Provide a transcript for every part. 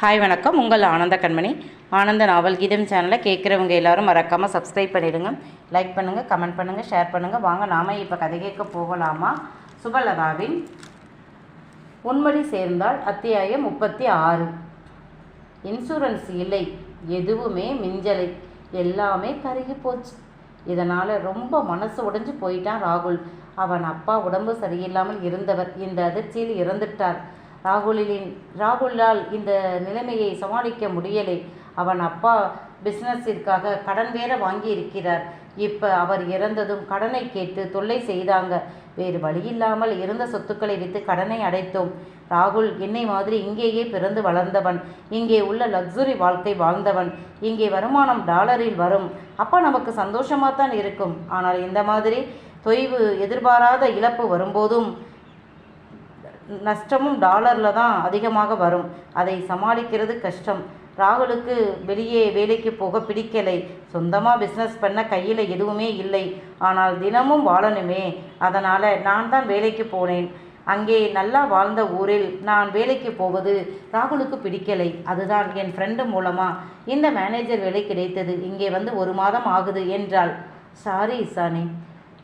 Hi வணக்கம். உங்கள் ஆனந்த கண்மணி. ஆனந்த நாவல் கீதம் சேனலை கேட்குறவங்க எல்லாரும் மறக்காமல் சப்ஸ்கிரைப் பண்ணிவிடுங்க லைக் பண்ணுங்கள் கமெண்ட் பண்ணுங்கள் ஷேர் பண்ணுங்கள் வாங்க நாம இப்போ கதை கேட்க போகலாமா? சுபலதாவின் உண்மடி சேர்ந்தால் அத்தியாயம் முப்பத்தி ஆறு. இன்சூரன்ஸ் இல்லை எதுவுமே மிஞ்சலை எல்லாமே கருகி போச்சு. இதனால் ரொம்ப மனசு உடைஞ்சு போயிட்டான் ராகுல். அவன் அப்பா உடம்பு சரியில்லாமல் இருந்தவர். இந்த அதிர்ச்சியில் இறந்துட்டார். ராகுலின் ராகுலால் இந்த நிலைமையை சமாளிக்க முடியலை. அவன் அப்பா பிஸ்னஸிற்காக கடன் வேற வாங்கி இருக்கிறார் இப்போ அவர் இறந்ததும் கடனை கேட்டு தொல்லை செய்தாங்க. வேறு வழியில்லாமல் இருந்த சொத்துக்களை விற்று கடனை அடைத்தோம். ராகுல் என்னை மாதிரி இங்கேயே பிறந்து வளர்ந்தவன். இங்கே உள்ள லக்ஸுரி வாழ்க்கை வாழ்ந்தவன். இங்கே வருமானம் டாலரில் வரும். அப்போ நமக்கு சந்தோஷமாக தான் இருக்கும். ஆனால் இந்த மாதிரி தொய்வு எதிர்பாராத இழப்பு வரும்போதும் நஷ்டமும் டாலரில் தான் அதிகமாக வரும். அதை சமாளிக்கிறது கஷ்டம். ராகுலுக்கு வெளியே வேலைக்கு போக பிடிக்கலை. சொந்தமாக பிஸ்னஸ் பண்ண கையில் எதுவுமே இல்லை. ஆனால் தினமும் வாழணுமே. அதனால் நான் தான் வேலைக்கு போனேன். அங்கே நல்லா வாழ்ந்த ஊரில் நான் வேலைக்கு போவது ராகுலுக்கு பிடிக்கலை. அதுதான் என் ஃப்ரெண்டு மூலமாக இந்த மேனேஜர் வேலை கிடைத்தது. இங்கே வந்து ஒரு மாதம் ஆகுது என்றாள். சாரி இசானி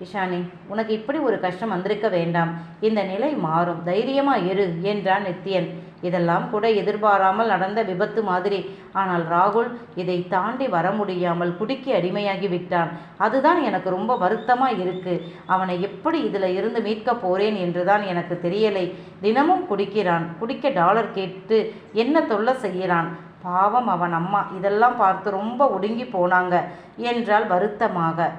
இஷானி உனக்கு இப்படி ஒரு கஷ்டம் வந்திருக்க வேண்டாம். இந்த நிலை மாறும். தைரியமா இரு என்றான் நித்யன் இதெல்லாம் கூட எதிர்பாராமல் நடந்த விபத்து மாதிரி. ஆனால் ராகுல் இதை தாண்டி வர முடியாமல் குடுக்கி அடிமையாகி விட்டான். அதுதான் எனக்கு ரொம்ப வருத்தமா இருக்கு. அவனை எப்படி இதுல இருந்து மீட்க போறேன் என்றுதான் எனக்கு தெரியலை. தினமும் குடிக்கிறான். குடிக்க டாலர் கேட்டு என்ன தொல்லை செய்கிறான்? பாவம் அவன் அம்மா. இதெல்லாம் பார்த்து ரொம்ப ஒடுங்கி போனாங்க என்றால் வருத்தமாக.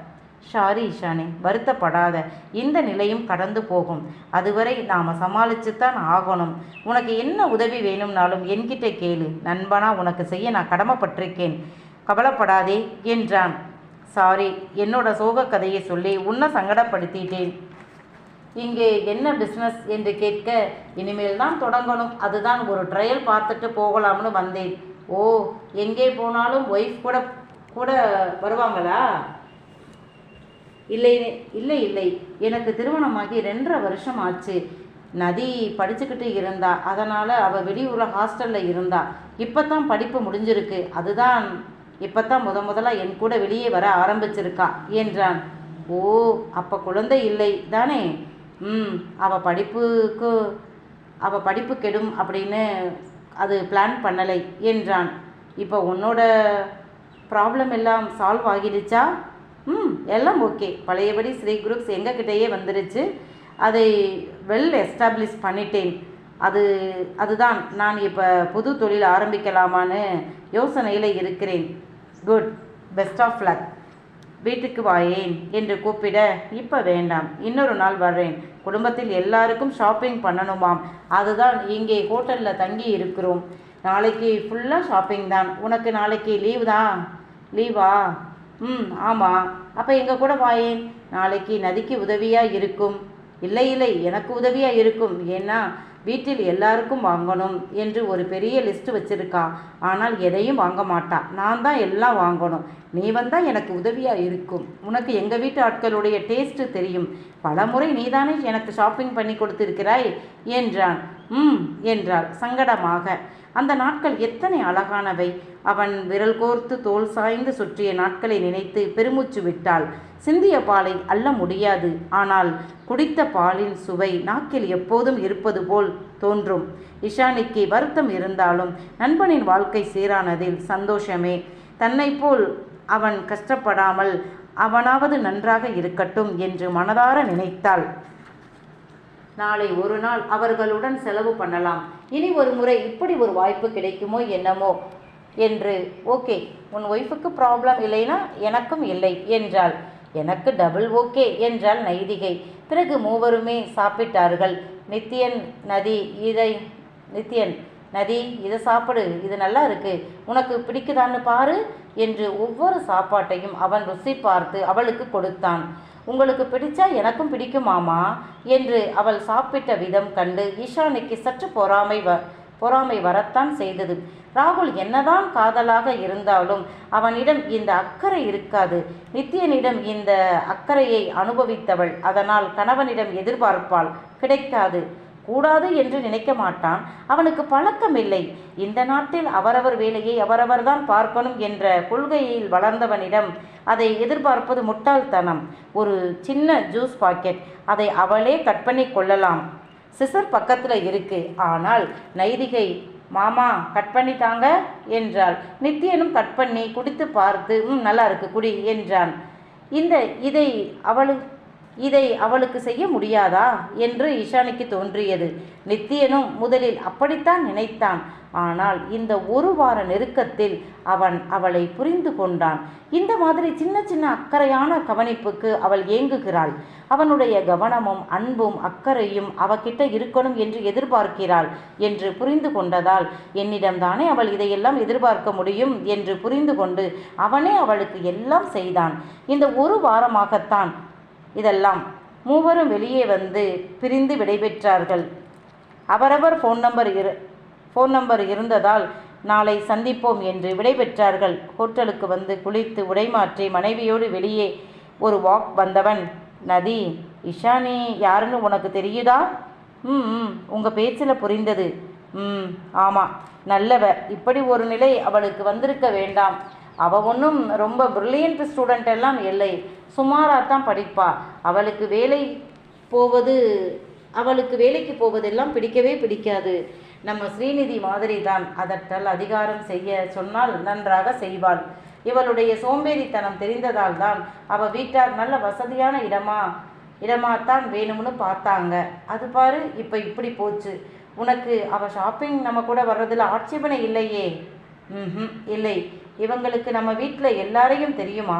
ஷாரி இஷானி வருத்தப்படாத. இந்த நிலையும் கடந்து போகும். அதுவரை நாம் சமாளிச்சுத்தான் ஆகணும். உனக்கு என்ன உதவி வேணும்னாலும் என்கிட்ட கேளு. நண்பனா உனக்கு செய்ய நான் கடமைப்பட்டிருக்கேன். கவலைப்படாதே என்றான். சாரி என்னோட சோக கதையை சொல்லி உன்னை சங்கடப்படுத்திட்டேன். இங்கே என்ன பிஸ்னஸ் என்று கேட்க இனிமேல் தான் தொடங்கணும். அதுதான் ஒரு ட்ரையல் பார்த்துட்டு போகலாம்னு வந்தேன். ஓ எங்கே போனாலும் ஒய்ஃப் கூட கூட வருவாங்களா? இல்லை இல்லை இல்லை. எனக்கு திருமணமாகி ரெண்டரை வருஷம் ஆச்சு. நதி படிச்சுக்கிட்டு இருந்தா. அதனால் அவள் வெளியூரில் ஹாஸ்டலில் இருந்தா. இப்போ தான் படிப்பு முடிஞ்சிருக்கு. அதுதான் இப்போ தான் முத முதலாக என் கூட வெளியே வர ஆரம்பிச்சிருக்கா என்றான். ஓ அப்போ குழந்தை இல்லை தானே? ம் அவள் படிப்புக்கு அவள் படிப்பு கெடும் அப்படின்னு அது பிளான் பண்ணலை என்றான். இப்போ உன்னோட ப்ராப்ளம் எல்லாம் சால்வ் ஆகிடுச்சா? எல்லாம் ஓகே. பழையபடி ஸ்ரீ குரூப்ஸ் எங்ககிட்டயே வந்துருச்சு. அதை வெல் எஸ்டாப்ளிஷ் பண்ணிட்டேன். அது அதுதான். நான் இப்போ புது தொழில் ஆரம்பிக்கலாமான்னு யோசனையில் இருக்கிறேன். குட் பெஸ்ட் ஆஃப் லக் வீட்டுக்கு வாயேன் என்று கூப்பிட இப்போ வேண்டாம். இன்னொரு நாள் வர்றேன். குடும்பத்தில் எல்லாருக்கும் ஷாப்பிங் பண்ணணுமாம். அதுதான் இங்கே ஹோட்டலில் தங்கி இருக்கிறோம். நாளைக்கு ஃபுல்லாக ஷாப்பிங் தான். உனக்கு நாளைக்கு லீவு தான். லீவா ம் ஆமாம் அப்போ எங்கள் கூட வாயேன். நாளைக்கு நதிக்கு உதவியாக இருக்கும். இல்லை இல்லை எனக்கு உதவியாக இருக்கும். ஏன்னா வீட்டில் எல்லாருக்கும் வாங்கணும் என்று ஒரு பெரிய லிஸ்ட் வச்சிருக்கா. ஆனால் எதையும் வாங்க மாட்டா. நான் தான் எல்லாம் வாங்கணும். நீ வந்தால் எனக்கு உதவியாக இருக்கும். உனக்கு எங்கள் வீட்டு ஆட்களுடைய டேஸ்ட்டு தெரியும். பலமுறை நீதானே எனக்கு ஷாப்பிங் பண்ணி கொடுத்திருக்கிறாய் என்றான். ம் என்றாள் சங்கடமாக. அந்த நாட்கள் எத்தனை அழகானவை. அவன் விரல் கோர்த்து தோல் சாய்ந்து சுற்றிய நாட்களை நினைத்து பெருமூச்சு விட்டாள். சிந்திய பாலை அள்ள முடியாது. ஆனால் குடித்த பாலின் சுவை நாக்கில் எப்போதும் இருப்பது போல் தோன்றும். இஷானிக்கு வருத்தம் இருந்தாலும் நண்பனின் வாழ்க்கை சீரானதில் சந்தோஷமே. தன்னை போல் அவன் கஷ்டப்படாமல் அவனாவது நன்றாக இருக்கட்டும் என்று மனதார நினைத்தாள். நாளை ஒரு நாள் அவர்களுடன் செலவு பண்ணலாம். இனி ஒரு முறை இப்படி ஒரு வாய்ப்பு கிடைக்குமோ என்னமோ என்று. ஓகே உன் ஒய்ஃபுக்கு ப்ராப்ளம் இல்லைனா எனக்கும் இல்லை என்றாள். எனக்கு டபுள் ஓகே என்றாள் நைதிகை. பிறகு மூவருமே சாப்பிட்டார்கள். நித்தியன் நதி இதை நித்தியன் நதி இதை சாப்பிடு இது நல்லா இருக்கு. உனக்கு பிடிக்குதான்னு பாரு என்று ஒவ்வொரு சாப்பாட்டையும் அவன் ருசி பார்த்து அவளுக்கு கொடுத்தான். உங்களுக்கு பிடிச்சா எனக்கும் பிடிக்குமாமா? என்று அவள் சாப்பிட்ட விதம் கண்டு ஈஷானிக்கு சற்று பொறாமை வ பொறாமை வரத்தான் செய்தது. ராகுல் என்னதான் காதலாக இருந்தாலும் அவனிடம் இந்த அக்கறை இருக்காது. நித்யனிடம் இந்த அக்கறையை அனுபவித்தவள். அதனால் கணவனிடம் எதிர்பார்ப்பாள் கிடைக்காது. கூடாது என்று நினைக்க மாட்டான். அவனுக்கு பழக்கமில்லை இந்த நாட்டில் அவரவர் வேலையை அவரவர்தான் பார்க்கணும் என்ற கொள்கையில் வளர்ந்தவனிடம் அதை எதிர்பார்ப்பது முட்டாள்தனம். ஒரு சின்ன ஜூஸ் பாக்கெட். அதை அவளே கட் பண்ணி கொள்ளலாம். சிசர் பக்கத்தில் இருக்கு. ஆனால் நைதிகை மாமா கட் பண்ணிட்டாங்க என்றாள். நித்தியனும் கட் பண்ணி குடித்து பார்த்து ம் நல்லா இருக்கு குடி என்றான். இந்த இதை அவளு இதை அவளுக்கு செய்ய முடியாதா? என்று இஷானிக்கு தோன்றியது. நித்தியனும் முதலில் அப்படித்தான் நினைத்தான். ஆனால் இந்த ஒரு வார நெருக்கத்தில் அவன் அவளை புரிந்து கொண்டான். இந்த மாதிரி சின்ன சின்ன அக்கறையான கவனிப்புக்கு அவள் ஏங்குகிறாள். அவனுடைய கவனமும் அன்பும் அக்கறையும் அவகிட்ட இருக்கணும் என்று எதிர்பார்க்கிறாள் என்று புரிந்து கொண்டதால் என்னிடம்தானே அவள் இதையெல்லாம் எதிர்பார்க்க முடியும்? என்று புரிந்து கொண்டு அவனே அவளுக்கு எல்லாம் செய்தான். இந்த ஒரு வாரமாகத்தான் இதெல்லாம் மூவரும் வெளியே வந்து பிரிந்து விடைபெற்றார்கள். அவரவர் ஃபோன் நம்பர் இரு ஃபோன் நம்பர் இருந்ததால் நாளை சந்திப்போம் என்று விடைபெற்றார்கள். ஹோட்டலுக்கு வந்து குளித்து உடைமாற்றி மனைவியோடு வெளியே ஒரு வாக் வந்தவன் நதி இஷானி யாருன்னு உனக்கு தெரியுதா? ம் ம் உங்கள் பேச்சில் புரிந்தது. ம் ஆமாம் நல்லவ இப்படி ஒரு நிலை அவளுக்கு வந்திருக்க வேண்டாம். அவள் ஒன்றும் ரொம்ப ப்ரில்லியன்ட் ஸ்டூடெண்ட் எல்லாம் இல்லை. சுமாராக தான் படிப்பா. அவளுக்கு வேலை போவது அவளுக்கு வேலைக்கு போவதெல்லாம் பிடிக்கவே பிடிக்காது. நம்ம ஸ்ரீநிதி மாதிரி தான். அதற்றால் அதிகாரம் செய்ய சொன்னால் நன்றாக செய்வாள். இவளுடைய சோம்பேறித்தனம் தெரிந்ததால் தான் அவள் வீட்டார் நல்ல வசதியான இடமா இடமாத்தான் வேணும்னு பார்த்தாங்க. அது பாரு இப்போ இப்படி போச்சு. உனக்கு அவள் ஷாப்பிங் நம்ம கூட வர்றதில் ஆட்சேபனை இல்லையே. ம் இல்லை. இவங்களுக்கு நம்ம வீட்டில் எல்லாரையும் தெரியுமா?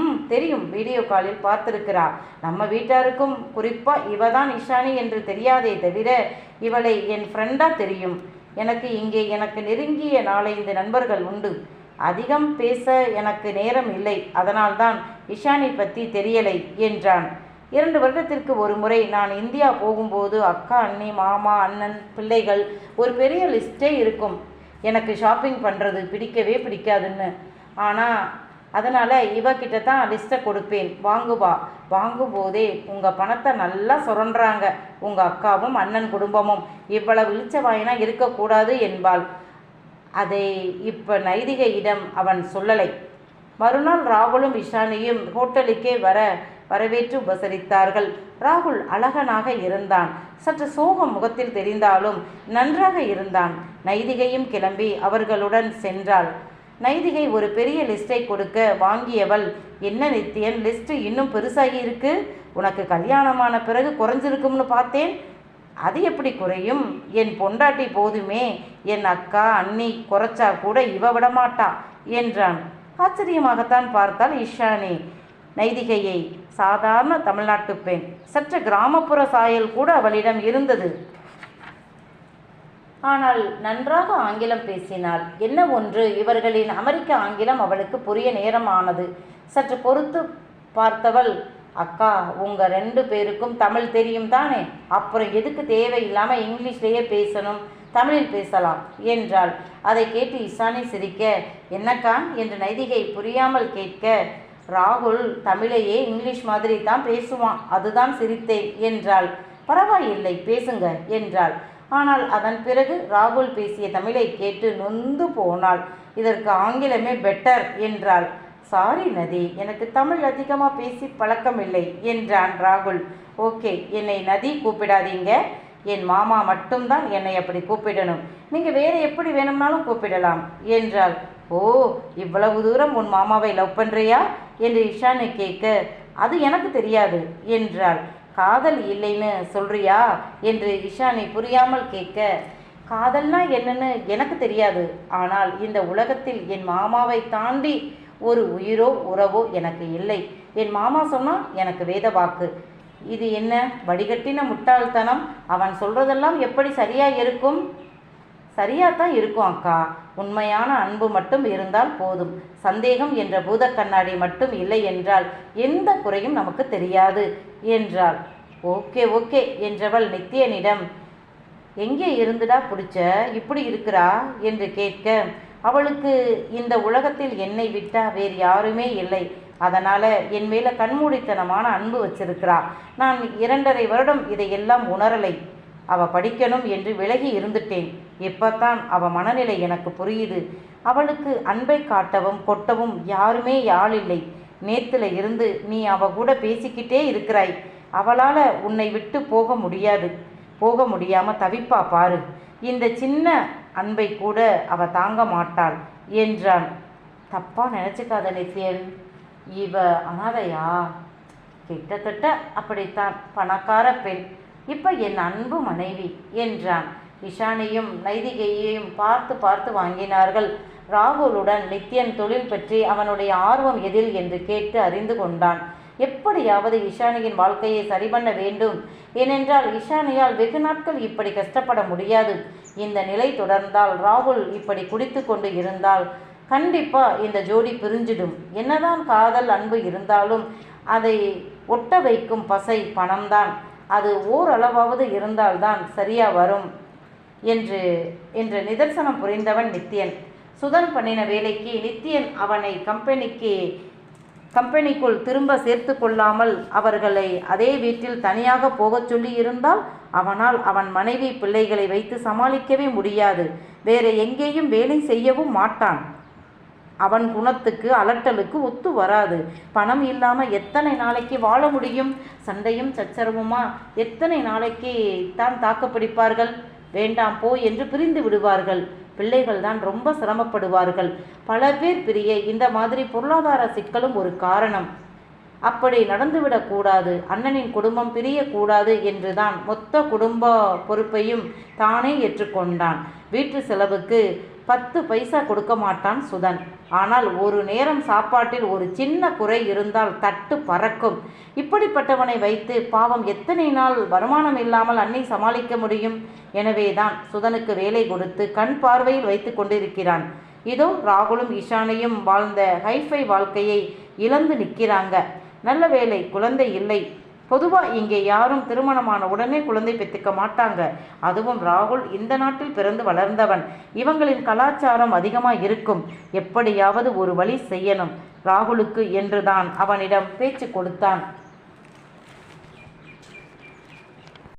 ம் தெரியும். வீடியோ காலில் பார்த்திருக்கிறா. நம்ம வீட்டாருக்கும் குறிப்பாக இவ தான் இஷானி என்று தெரியாதே தவிர இவளை என் ஃப்ரெண்டாக தெரியும். எனக்கு இங்கே எனக்கு நெருங்கிய நாலைந்து நண்பர்கள் உண்டு. அதிகம் பேச எனக்கு நேரம் இல்லை. அதனால்தான் இஷானி பற்றி தெரியலை என்றான். இரண்டு வருடத்திற்கு ஒரு முறை நான் இந்தியா போகும்போது அக்கா அண்ணி மாமா அண்ணன் பிள்ளைகள் ஒரு பெரிய லிஸ்ட்டே இருக்கும். எனக்கு ஷாப்பிங் பண்ணுறது பிடிக்கவே பிடிக்காதுன்னு. ஆனால் அதனால் இவகிட்ட தான் லிஸ்ட்டை கொடுப்பேன். வாங்குவா வாங்கும்போதே உங்கள் பணத்தை நல்லா சுரண்டுறாங்க. உங்கள் அக்காவும் அண்ணன் குடும்பமும். இவ்வளவு இழிச்ச வாயினா இருக்கக்கூடாது என்பாள். அதை இப்போ நைதிகையிடம் அவன் சொல்லலை. மறுநாள் ராகுலும் இஷானியும் ஹோட்டலுக்கே வர வரவேற்று உபசரித்தார்கள். ராகுல் அழகனாக இருந்தான். சற்று சோகம் முகத்தில் தெரிந்தாலும் நன்றாக இருந்தான். நைதிகையும் கிளம்பி அவர்களுடன் சென்றாள். நைதிகை ஒரு பெரிய லிஸ்டை கொடுக்க வாங்கியவள் என்ன நித்தியன் லிஸ்ட் இன்னும் பெருசாகி இருக்கு? உனக்கு கல்யாணமான பிறகு குறைஞ்சிருக்கும்னு பார்த்தேன். அது எப்படி குறையும்? என் பொண்டாட்டி போதுமே. என் அக்கா அண்ணி குறைச்சா கூட இவ விடமாட்டா என்றான். ஆச்சரியமாகத்தான் பார்த்தாள் இஷானி நைதிகையை சாதாரண தமிழ்நாட்டு பெண். சற்று கிராமப்புற சாயல் கூட அவளிடம் இருந்தது. ஆனால் நன்றாக ஆங்கிலம் பேசினாள். என்ன ஒன்று? இவர்களின் அமெரிக்க ஆங்கிலம் அவளுக்கு புரிய நேரமானது. சற்று பொறுத்து பார்த்தவள் அக்கா உங்கள் ரெண்டு பேருக்கும் தமிழ் தெரியும் தானே? அப்புறம் எதுக்கு தேவையில்லாமல் இங்கிலீஷ்லேயே பேசணும்? தமிழில் பேசலாம் என்றாள். அதை கேட்டு இசானி சிரிக்க என்னக்கா என்று நைதிகை புரியாமல் கேட்க ராகுல் தமிழையே இங்கிலீஷ் மாதிரி தான் பேசுவான் அதுதான் சிரித்தேன் என்றாள். பரவாயில்லை பேசுங்க என்றாள். ஆனால் அதன் பிறகு ராகுல் பேசிய தமிழை கேட்டு நொந்து போனாள். இதற்கு ஆங்கிலமே பெட்டர் என்றாள். சாரி நதி எனக்கு தமிழ் அதிகமாக பேசி பழக்கமில்லை என்றான் ராகுல். ஓகே என்னை நதி கூப்பிடாதீங்க. என் மாமா மட்டும்தான் என்னை அப்படி கூப்பிடணும். நீங்கள் வேறு எப்படி வேணும்னாலும் கூப்பிடலாம் என்றாள். ஓ இவ்வளவு தூரம் உன் மாமாவை லவ் பண்ணுறியா என்று இஷானை கேட்க அது எனக்கு தெரியாது என்றாள். காதல் இல்லைன்னு சொல்றியா? என்று இஷானை புரியாமல் கேட்க காதல்னா என்னன்னு எனக்கு தெரியாது. ஆனால் இந்த உலகத்தில் என் மாமாவை தாண்டி ஒரு உயிரோ உறவோ எனக்கு இல்லை. என் மாமா சொன்னால் எனக்கு வேத வாக்கு. இது என்ன வடிகட்டின முட்டாள்தனம்? அவன் சொல்றதெல்லாம் எப்படி சரியா இருக்கும்? சரியா தான் இருக்கும் அக்கா. உண்மையான அன்பு மட்டும் இருந்தால் போதும். சந்தேகம் என்ற பூத கண்ணாடி மட்டும் இல்லை என்றால் எந்த குறையும் நமக்கு தெரியாது என்றாள். ஓகே ஓகே என்றவள் நித்தியனிடம் எங்கே இருந்துடா பிடிச்ச? இப்படி இருக்கிறா? என்று கேட்க அவளுக்கு இந்த உலகத்தில் என்னை விட்டா வேறு யாருமே இல்லை. அதனால் என் மேலே கண்மூடித்தனமான அன்பு வச்சிருக்கிறா. நான் இரண்டரை வருடம் இதையெல்லாம் உணரலை. அவ படிக்கணும் என்று விலகி இருந்துட்டேன். இப்பத்தான் அவ மனநிலை எனக்கு புரியுது. அவளுக்கு அன்பை காட்டவும் கொட்டவும் யாருமே யாழில்லை நேத்துல இருந்து நீ அவ கூட பேசிக்கிட்டே இருக்கிறாய். அவளால உன்னை விட்டு போக முடியாது. போக முடியாம தவிப்பா பாரு. இந்த சின்ன அன்பை கூட அவ தாங்க மாட்டாள் என்றான். தப்பா நினைச்சுக்காத நித்யன் இவ அனாதையா? கிட்டத்தட்ட அப்படித்தான். பணக்கார பெண். இப்ப என் அன்பு மனைவி என்றான். இஷானியும் நைதிகையையும் பார்த்து பார்த்து வாங்கினார்கள். ராகுலுடன் நித்யன் தொழில் பற்றி அவனுடைய ஆர்வம் எதில் என்று கேட்டு அறிந்து கொண்டான். எப்படியாவது இஷானியின் வாழ்க்கையை சரி பண்ண வேண்டும். ஏனென்றால் இஷானியால் வெகு நாட்கள் இப்படி கஷ்டப்பட முடியாது. இந்த நிலை தொடர்ந்தால் ராகுல் இப்படி குடித்து கொண்டு இருந்தால் கண்டிப்பா இந்த ஜோடி பிரிஞ்சிடும். என்னதான் காதல் அன்பு இருந்தாலும் அதை ஒட்ட வைக்கும் பசை பணம்தான். அது ஓரளவாவது இருந்தால்தான் சரியா வரும். என்று என்று நிதர்சனம் புரிந்தவன் நித்யன் சுதன் பண்ணின வேலைக்கு நித்யன் அவனை கம்பெனிக்கு கம்பெனிக்குள் திரும்ப சேர்த்து கொள்ளாமல் அவர்களை அதே வீட்டில் தனியாக போகச் சொல்லி இருந்தால் அவனால் அவன் மனைவி பிள்ளைகளை வைத்து சமாளிக்கவே முடியாது. வேற எங்கேயும் வேலை செய்யவும் மாட்டான். அவன் குணத்துக்கு அலட்டலுக்கு ஒத்து வராது. பணம் இல்லாமல் எத்தனை நாளைக்கு வாழ முடியும்? சண்டையும் சச்சரவுமா? எத்தனை நாளைக்கு தான் தாக்குப்பிடிப்பார்கள் வேண்டாம் போ என்று பிரிந்து விடுவார்கள். பிள்ளைகள் தான் ரொம்ப சிரமப்படுவார்கள். பல பேர் பிரிய இந்த மாதிரி பொருளாதார சிக்கலும் ஒரு காரணம். அப்படி நடந்துவிடக்கூடாது அண்ணனின் குடும்பம் பிரியக்கூடாது என்றுதான் மொத்த குடும்ப பொறுப்பையும் தானே ஏற்றுக்கொண்டான். வீட்டு செலவுக்கு பத்து பைசா கொடுக்க மாட்டான் சுதன். ஆனால் ஒரு நேரம் சாப்பாட்டில் ஒரு சின்ன குறை இருந்தால் தட்டு பறக்கும். இப்படிப்பட்டவனை வைத்து பாவம் எத்தனை நாள் வருமானம் இல்லாமல் அன்னை சமாளிக்க முடியும்? எனவேதான் சுதனுக்கு வேலை கொடுத்து கண் பார்வையில் வைத்து கொண்டிருக்கிறான். இதோ ராகுலும் இஷானையும் வாழ்ந்த ஹைஃபை வாழ்க்கையை இழந்து நிற்கிறாங்க. நல்ல வேலை குழந்தை இல்லை. பொதுவாக இங்கே யாரும் திருமணமான உடனே குழந்தை பெற்றுக்க மாட்டாங்க. அதுவும் ராகுல் இந்த நாட்டில் பிறந்து வளர்ந்தவன். இவங்களின் கலாச்சாரம் அதிகமாக இருக்கும். எப்படியாவது ஒரு வழி செய்யணும். ராகுலுக்கு என்றுதான் அவனிடம் பேச்சு கொடுத்தான்.